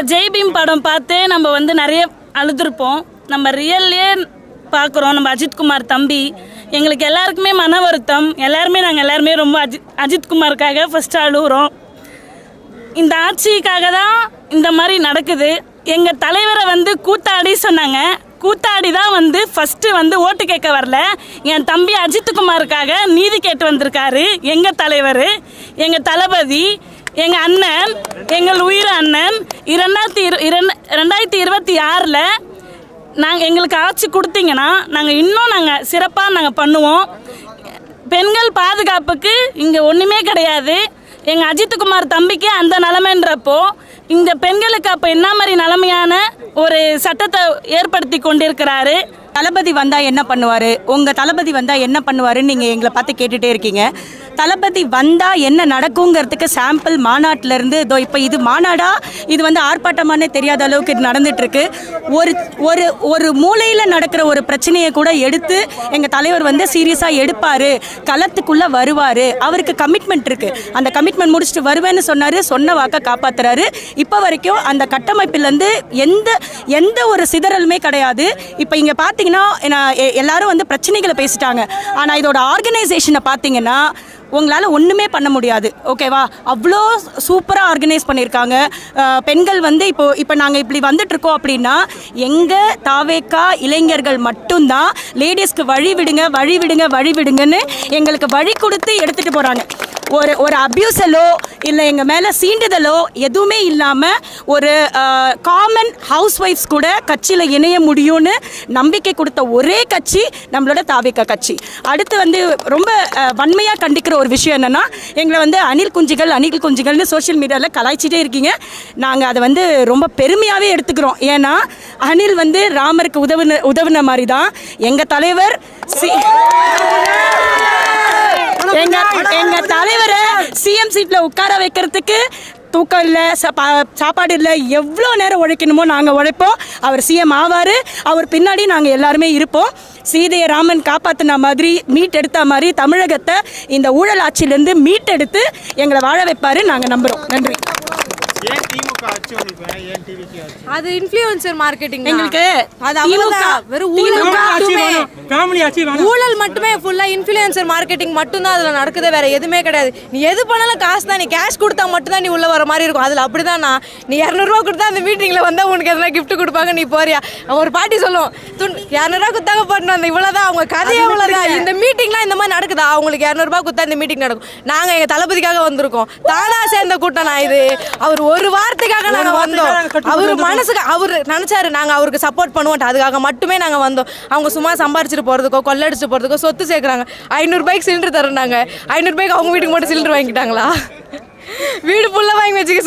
ஜெய்பீம் படம் பார்த்தே நம்ம வந்து நிறைய அழுதுருப்போம். நம்ம ரியல்லே பார்க்குறோம். நம்ம அஜித்குமார் தம்பி எங்களுக்கு எல்லாருக்குமே மன வருத்தம். எல்லாருமே நாங்கள் எல்லாருமே ரொம்ப அஜித் அஜித்குமாருக்காக ஃபஸ்ட்டு அழுகுறோம் இந்த ஆட்சிக்காக தான் இந்த மாதிரி நடக்குது. எங்கள் தலைவரை வந்து கூத்தாடி சொன்னாங்க. கூத்தாடி தான் வந்து ஃபஸ்ட்டு வந்து ஓட்டு கேட்க வரல. என் தம்பி அஜித்குமாருக்காக நீதி கேட்டு வந்திருக்காரு. எங்கள் தலைவர் எங்கள் தளபதி எங்கள் அண்ணன் எங்கள் உயிர் அண்ணன் இரண்டாயிரத்தி இரு ரெண்டாயிரத்தி இருபத்தி ஆறில் நாங்கள் எங்களுக்கு ஆட்சி கொடுத்தீங்கன்னா நாங்கள் இன்னும் நாங்கள் சிறப்பாக நாங்கள் பண்ணுவோம். பெண்கள் பாதுகாப்புக்கு இங்கே ஒன்றுமே கிடையாது. எங்கள் அஜித்குமார் தம்பிக்கு அந்த நிலமைன்றப்போ இந்த பெண்களுக்கு அப்போ என்ன மாதிரி நிலைமையான ஒரு சட்டத்தை ஏற்படுத்தி கொண்டிருக்கிறாரு? தளபதி வந்தா என்ன பண்ணுவாரு? உங்க தளபதி வந்தா என்ன பண்ணுவாருன்னு நீங்க எங்களை பார்த்து கேட்டுட்டே இருக்கீங்க. தளபதி வந்தா என்ன நடக்குங்கிறதுக்கு சாம்பிள் மாநாட்டில இருந்து இதோ இப்போ இது மாநாடா? இது வந்து ஆர்ப்பாட்டமானே தெரியாத அளவுக்கு இது நடந்துட்டு இருக்கு ஒரு ஒரு ஒரு மூலையில நடக்கிற ஒரு பிரச்சனையை கூட எடுத்து எங்க தலைவர் வந்து சீரியஸா எடுப்பாரு. களத்துக்குள்ள வருவாரு. அவருக்கு கமிட்மெண்ட் இருக்கு. அந்த கமிட்மெண்ட் முடிச்சுட்டு வருவேன்னு சொன்னாரு. சொன்ன வாக்க காப்பாத்துறாரு. இப்போ வரைக்கும் அந்த கட்டமைப்பிலேருந்து எந்த எந்த ஒரு சிதறலுமே கிடையாது. இப்போ இங்கே பார்த்தீங்கன்னா நான் எ- எல்லாரும் வந்து பிரச்சனைகளை பேசிட்டாங்க. ஆனால் இதோட ஆர்கனைசேஷனை பார்த்தீங்கன்னா உங்களால் ஒன்றுமே பண்ண முடியாது. ஓகேவா அவ்வளோ சூப்பராக ஆர்கனைஸ் பண்ணியிருக்காங்க பெண்கள் வந்து இப்போ இப்போ நாங்கள் இப்படி வந்துட்டுருக்கோம் அப்படின்னா எங்கள் தாவேக்கா இளைஞர்கள் மட்டும்தான் லேடிஸ்க்கு வழி விடுங்க வழி விடுங்க வழி விடுங்கன்னு எங்களுக்கு வழி கொடுத்து எடுத்துகிட்டு போகிறாங்க ஒரு ஒரு அப்யூசலோ இல்லை எங்கள் மேலே சீண்டுதலோ எதுவுமே இல்லாமல் ஒரு காமன் ஹவுஸ் ஒய்ஃப்ஸ் கூட கட்சியில் இணைய முடியும்னு நம்பிக்கை கொடுத்த ஒரே கட்சி நம்மளோட தாவிக்க கட்சி. அடுத்து வந்து ரொம்ப வன்மையாக கண்டிக்கிற ஒரு விஷயம் என்னென்னா எங்களை வந்து அணில் குஞ்சுகள் அணில் குஞ்சுகள்னு சோஷியல் மீடியாவில் கலாய்ச்சிட்டே இருக்கீங்க. நாங்கள் அதை வந்து ரொம்ப பெருமையாகவே எடுத்துக்கிறோம். ஏன்னா அணில் வந்து ராமருக்கு உதவுன உதவுன மாதிரி தான் எங்கள் தலைவர் சி எங்க எங்க தலைவரை சிஎம் சீட்டில் உட்கார வைக்கிறதுக்கு தூக்கம் இல்லை சாப்பாடு இல்லை எவ்வளோ நேரம் உழைக்கணுமோ நாங்கள் உழைப்போம். அவர் சிஎம் ஆவார். அவர் பின்னாடி நாங்கள் எல்லாருமே இருப்போம். சீதையை ராமன் காப்பாற்றின மாதிரி மீட் எடுத்த மாதிரி தமிழகத்தை இந்த ஊழல் ஆட்சியிலேருந்து மீட் எடுத்து எங்களை வாழ வைப்பார் நாங்கள் நம்புகிறோம் நன்றி. அது இன்ஃப்ளூயன்சர் மார்க்கெட்டிங் எங்களுக்கு அது அவ்வளவுதான் வெறும் ஊழல் மட்டுமே. ஊழல் மட்டுமே ஃபுல்லா இன்ஃப்ளூயன்சர் மார்க்கெட்டிங் மட்டும்தான் அதுல நடக்குது. வேற எதுவுமே கிடையாது. நீ எது பண்ணாலும் காசு தான். நீ கேஷ் கொடுத்தா மட்டும்தான் நீ உள்ள வர மாதிரி இருக்கும். அதுல அப்படிதான்? நான் நீ இரநூறுவா கொடுத்தா அந்த மீட்டிங்ல வந்தா உனக்கு எதனா gift கொடுப்பாங்க. நீ போறியா? ஒரு பாட்டி சொல்லும் துண் இரநூறுவா கொடுத்தாங்க பண்ணணும் அந்த இவ்வளவுதான். அவங்க கதையே இவ்வளவுதான். இந்த மீட்டிங்லாம் இந்த மாதிரி நடக்குதா? அவங்களுக்கு இரநூறுபா கொடுத்தா இந்த மீட்டிங் நடக்கும். நாங்க எங்க தளபதிக்காக வந்திருக்கோம். தானா சேர்ந்த கூட்டம் நான் இது? அவர் ஒரு வார்த்தைக்காக நாங்க வந்தோம். அவர் மனசுக்கு அவர் நினைச்சாரு நாங்க அவருக்கு சப்போர்ட் பண்ணுவோம். அதுக்காக மட்டுமே நாங்க வந்தோம். அவங்க சும்மா சம்பாரிச்சிட்டு போறதுக்கோ கொள்ளடிச்சிட்டு போறதுக்கோ சொத்து சேர்க்குறாங்க. ஐநூறு பைக் சிலிண்டர் தரேன்னாங்க. ஐநூறு பைக் அவங்க வீட்டுக்கு மட்டும் சிலிண்டர் வாங்கிட்டாங்களா வீடு ஃபுல்லாக வாங்கி வச்சுக்க